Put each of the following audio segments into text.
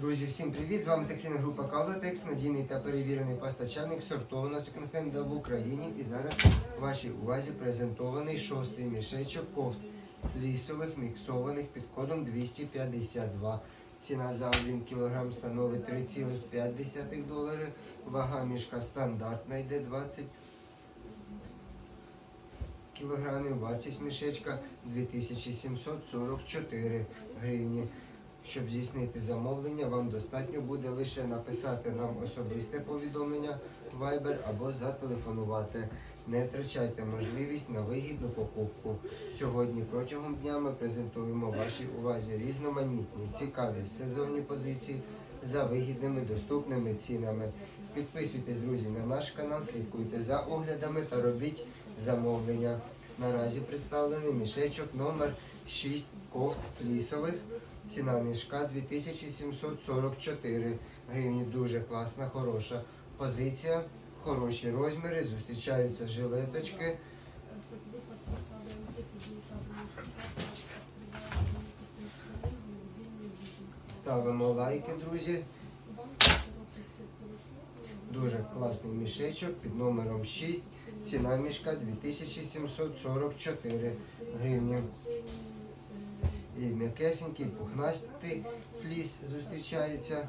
Друзі, всім привіт! З вами таксійна група Кавлатекс, надійний та перевірений постачальник сортованого секонд-хенда в Україні. І зараз вашій увазі презентований шостий мішечок кофт лісових міксованих під кодом 252. Ціна за 1 кг становить 3,5 долари. Вага мішка стандартна йде 20 кілограмів. Вартість мішечка 2744 гривні. Щоб здійснити замовлення, вам достатньо буде лише написати нам особисте повідомлення Viber або зателефонувати. Не втрачайте можливість на вигідну покупку. Сьогодні протягом дня ми презентуємо вашій увазі різноманітні, цікаві сезонні позиції за вигідними доступними цінами. Підписуйтесь, друзі, на наш канал, слідкуйте за оглядами та робіть замовлення. Наразі представлений мішечок номер 6 кофт флісових. Ціна мішка 2744 гривні. Дуже класна, хороша позиція, хороші розміри, зустрічаються жилеточки. Ставимо лайки, друзі. Дуже класний мішечок під номером 6. Ціна мішка 2744 гривні. І м'якесенький, пухнастий фліс зустрічається.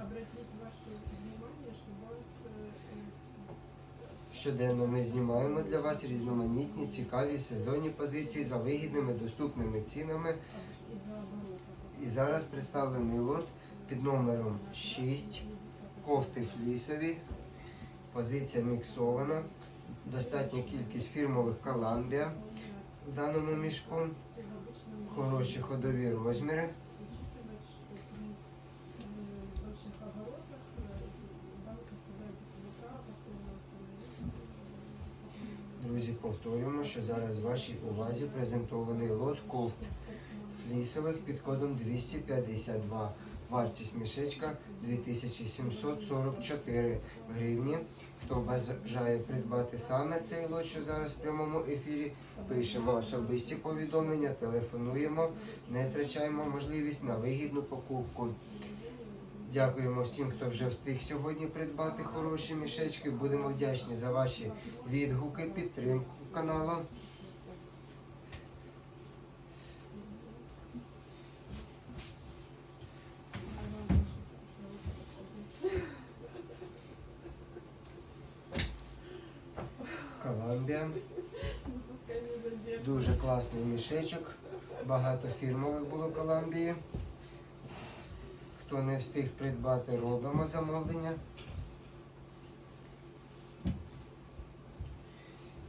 Щоденно ми знімаємо для вас різноманітні, цікаві сезонні позиції за вигідними доступними цінами. І зараз представлений лот під номером 6. Кофти флісові. Позиція міксована. Достатня кількість фірмових Коламбія в даному мішку. Хороші ходові розміри. Друзі, повторюємо, що зараз вашій увазі презентований лот кофт флісових під кодом 252. Вартість мішечка 2744 гривні. Хто бажає придбати саме цей лот, що зараз в прямому ефірі, пишемо особисті повідомлення, телефонуємо, не втрачаємо можливість на вигідну покупку. Дякуємо всім, хто вже встиг сьогодні придбати хороші мішечки. Будемо вдячні за ваші відгуки, підтримку каналу. Коламбія. Дуже класний мішечок. Багато фірмових було Коламбії. Хто не встиг придбати, робимо замовлення.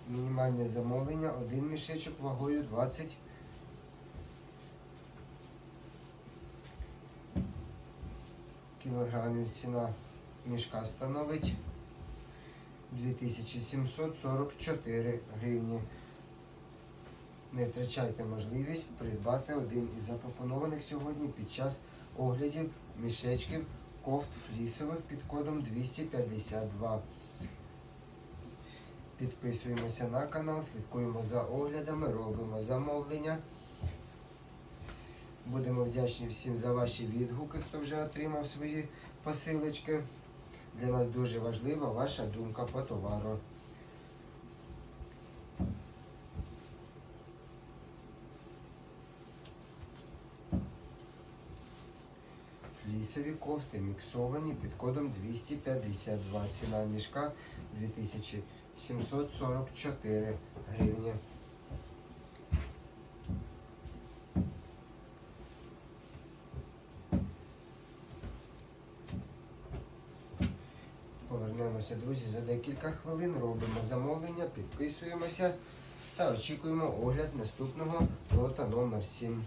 Мінімальне замовлення, один мішечок вагою 20 кілограмів. Ціна мішка становить 2744 гривні. Не втрачайте можливість придбати один із запропонованих сьогодні під час оглядів мішечків кофт флісових під кодом 252. Підписуємося на канал, слідкуємо за оглядами, робимо замовлення. Будемо вдячні всім за ваші відгуки, хто вже отримав свої посилочки. Для нас дуже важлива ваша думка по товару. Флісові кофти міксовані під кодом 252. Ціна мішка 2744 гривні. Повернемося, друзі, за декілька хвилин. Робимо замовлення, підписуємося та очікуємо огляд наступного лота номер 7.